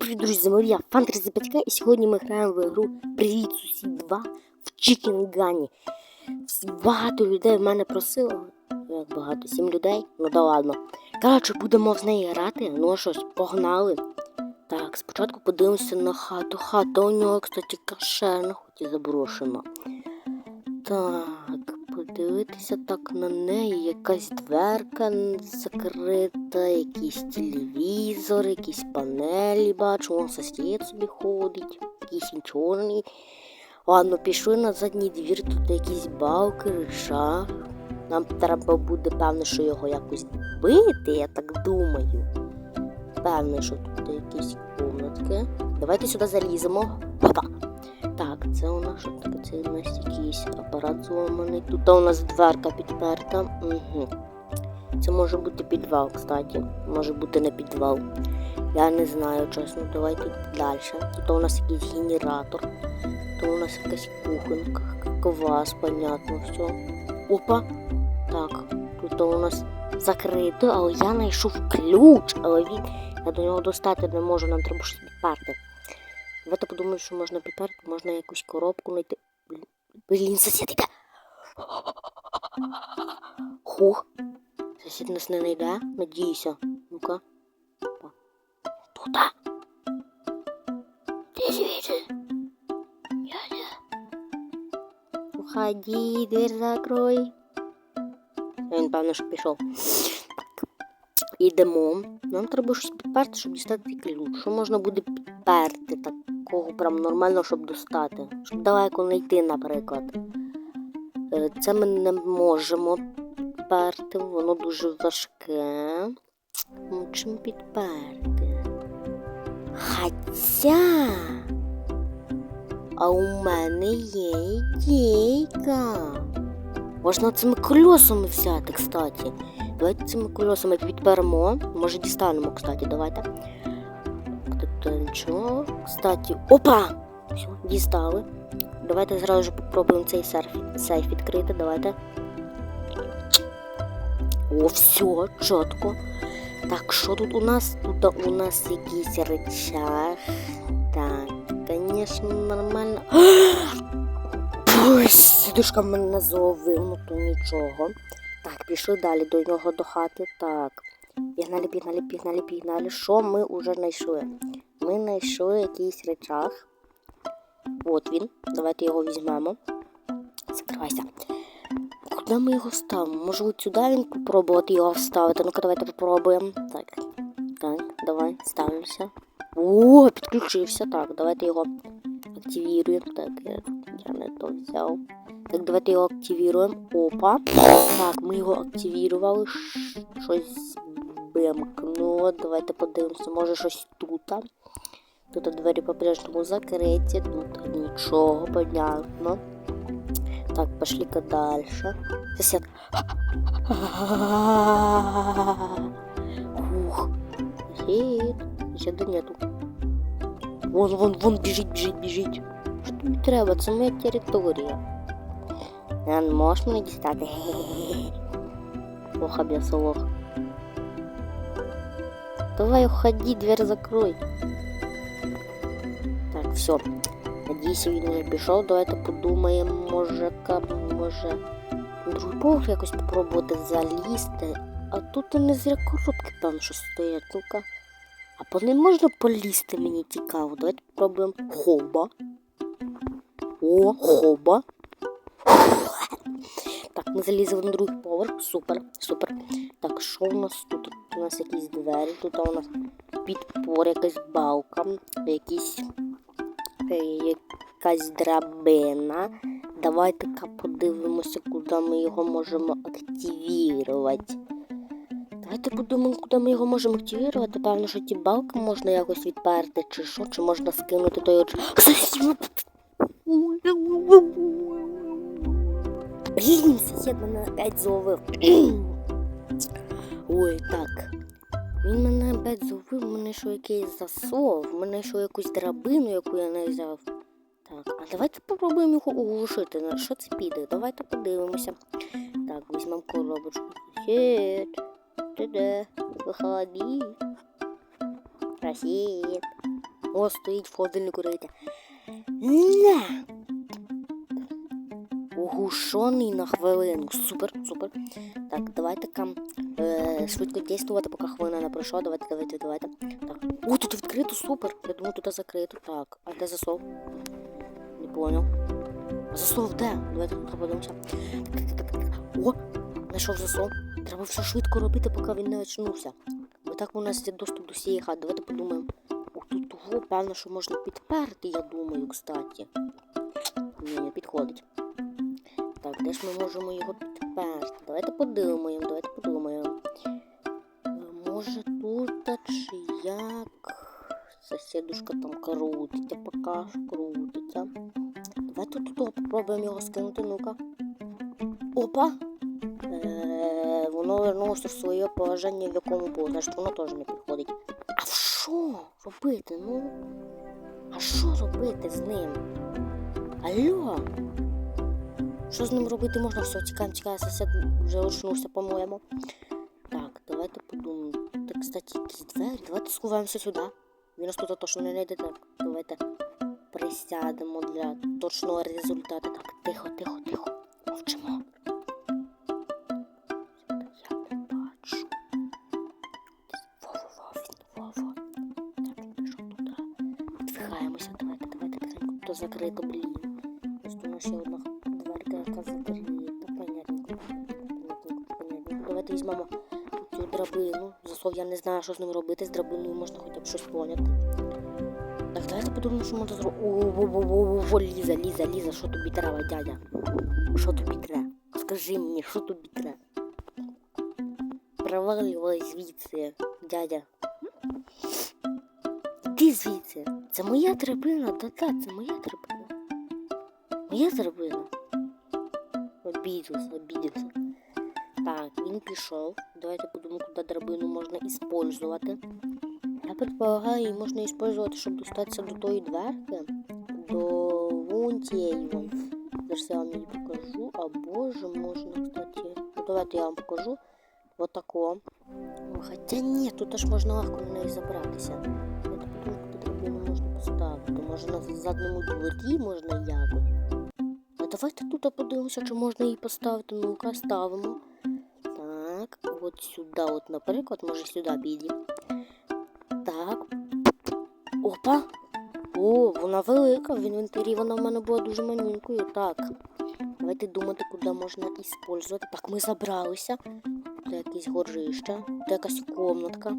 Привіт, друзі, з я Фантрі Батька, і сьогодні ми граємо в ігру Привіт, сусід 2 в Чікінгані. Багато людей в мене просило. Як багато? Сім людей? Ну да ладно. Коротше, будемо в неї грати, ну щось, погнали. Так, спочатку подивимося на хату. Хата у нього, кстати, кошерна, хоч і заброшена. Так, подивитися так на неї. Якась дверка закрита, якийсь телевізор, якісь панелі бачу, вон сусід собі ходить, якийсь чорний. Ладно, пішли на задній двір, тут якісь балки, речах. Нам треба буде, певно, що його якось бити, я так думаю. Певно, що тут якісь комнатки. Давайте сюди заліземо. Опа! Так, якийсь апарат зломаний. Тут у нас дверка підперта. Угу. Це може бути підвал, кстати. Може бути не підвал. Я не знаю, чесно. Давайте далі. Тут у нас якийсь генератор. Тут у нас якась кухонька. Квас, понятно, все. Опа. Так, тут у нас закрито, але я знайшов ключ, але він. Я до нього достати не можу, нам треба щось підперти. Давайте подумаю, що можна підперти, можна якусь коробку знайти. Блін, Блін, сусід іде. Хух. Сусід нас не знайде, надіюся. Ну-ка. Опа. Тута. Ти звідси? Я не. Уходи, дверь закрой. Він, певно, що пішов. Так. Ідемо. Нам треба щось підперти, щоб дістати ключ. Що можна буде підперти такого прям нормально, щоб достати. Щоб далеко не йти, наприклад. Е, Це ми не можемо підперти, воно дуже важке. Чим підперти? Хоча. А у мене є ідейка. Можна цими колесами взяти, кстати. Давайте цими колесами підперемо. Може дістанемо, кстати, давайте. Тобто нічого. Кстати, опа! Все, дістали. Давайте зразу ж попробуємо цей сейф, сейф відкрити. Давайте. О, все, чітко. Так, що тут у нас? Тут у нас якийсь рычаг. Так, звісно, нормально. Ой, сідушка мене зловив, ну нічого. Пішли далі до нього до хати. Так. Пігнали, пігнали, пігнали, пігнали. Що ми вже знайшли? Ми знайшли якийсь речах. От він. Давайте його візьмемо. Закривайся. Куди ми його ставимо? Може сюди він попробувати його вставити? Ну-ка, давайте попробуємо. Так. Так, давай, ставимося. О, підключився. Так, давайте його активіруємо. Так, я, я не то взяв. Так, давайте його активіруємо. Опа. Так, ми його активірували. Щось бимкнуло. Давайте подивимося, може щось тут. Тут двері по-прежнему закриті, тут нічого, понятно. Так, пошли-ка дальше. Сосед. Ух. Соседа нету. Вон, вон, вон, біжить, біжить, біжить. Що тобі треба? Це моя територія. Не можеш мене дістати? Ох, об'ясолох. Давай уходи, дверь закрой. Так, все. Надіюсь, він вже пішов. Давайте подумаємо, може, ка- може другий поверх якось попробувати залізти. А тут не зря коробки, певно, що стоять. Ну-ка. А по ним можна полізти, мені цікаво. Давайте попробуємо хоба. О, хоба. Так, ми залізли на другий поверх. Супер, супер. Так, що у нас тут? У нас якісь двері, тут у нас підпор, якась балка, якісь е, якась драбина. Давайте-ка подивимося, куди ми його можемо активірувати. Давайте подумаємо, куди ми його можемо активірувати. Певно, що ті балки можна якось відперти, чи що, чи можна скинути той оч. Блін, сусід мене опять зловив. Ой, так. Він мене опять зловив, мене що якийсь засов, мене що якусь драбину, яку я не взяв. Так, а давайте спробуємо його оглушити. На що це піде? Давайте подивимося. Так, візьмемо коробочку. Сусід, ти де? Виходи. Сусід. О, стоїть в холодильнику рите. Не! Угушений на хвилину. Супер, супер. Так, давайте кам е, швидко дійствувати, поки хвилина не пройшла. Давайте, давайте, давайте. Так. О, тут відкрито, супер. Я думаю, тут закрито. Так, а де засов? Не понял. Засов де? Давайте подивимося. О, знайшов засов. Треба все швидко робити, поки він не очнувся. Бо так у нас є доступ до всієї хати. Давайте подумаємо. О, тут того, певно, що можна підперти, я думаю, кстати. Ні, не підходить. Де ж ми можемо його підперти? Давайте подумаємо, давайте подумаємо. Може тут чи як? Сусідушка там крутиться, поки що крутиться. Давайте тут попробуємо його скинути, ну-ка. Опа! Воно вернулося в своє положення, в якому було, значить воно теж не підходить. А що робити? Ну? А що робити з ним? Алло? Що з ним робити можна? Все, тікаємо, тікаємо, сосед вже очнувся, по-моєму. Так, давайте подумаємо. Так, кстати, якісь двері. Давайте сховаємося сюди. Він нас тут точно не знайде. Так, давайте присядемо для точного результату. Так, тихо, тихо, тихо. Мовчимо. Я не бачу. Во-во-во, давайте, давайте, тихенько. Ще одна Понятненько, понятненько. Давайте візьмемо цю драбину. Засов я не знаю, що з ним робити. З драбиною можна хоча б щось поняти. Так, давайте подумаємо, що можна зробити. О-о-о-о-о, Ліза, Ліза, Ліза, що тобі треба, дядя? Що тобі треба? Скажи мені, що тобі треба? Проваливай звідси, дядя. Іди звідси. Це моя драбина, да-да, це моя драбина. Моя драбина. Обідався, обідався. Так, він пішов. Давайте подумаємо, куди драбину можна іспользувати. Я предполагаю, її можна іспользувати, щоб достатися до тої дверки, до вон тієї вон. Зараз я вам її покажу. Або ж можна, кстати. Ну, давайте я вам покажу. Вот тако. Хоча ні, тут аж можна легко на неї забратися. Давайте подумаємо, куди драбину можна поставити. Може на задньому дворі можна якось. Давайте тут подивимося, чи можна її поставити. Ну-ка, ставимо. Так, от сюди, от, наприклад, може сюди піде. Так. Опа! О, вона велика, в інвентарі вона в мене була дуже маленькою. Так. Давайте думати, куди можна іспользувати. Так, ми забралися. Тут якесь горище, тут якась комнатка.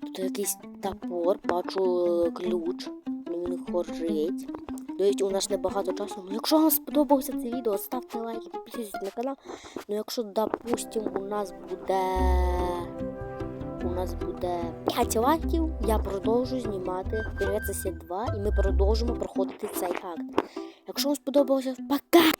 Тут якийсь топор, бачу е, ключ. Він горить. Дивіться, у нас небагато часу. Ну, якщо вам сподобалося це відео, ставте лайк і підписуйтесь на канал. Ну, якщо, допустим, у нас буде. У нас буде 5 лайків, я продовжу знімати Привет Сосед 2 і ми продовжимо проходити цей акт. Якщо вам сподобалося, пока!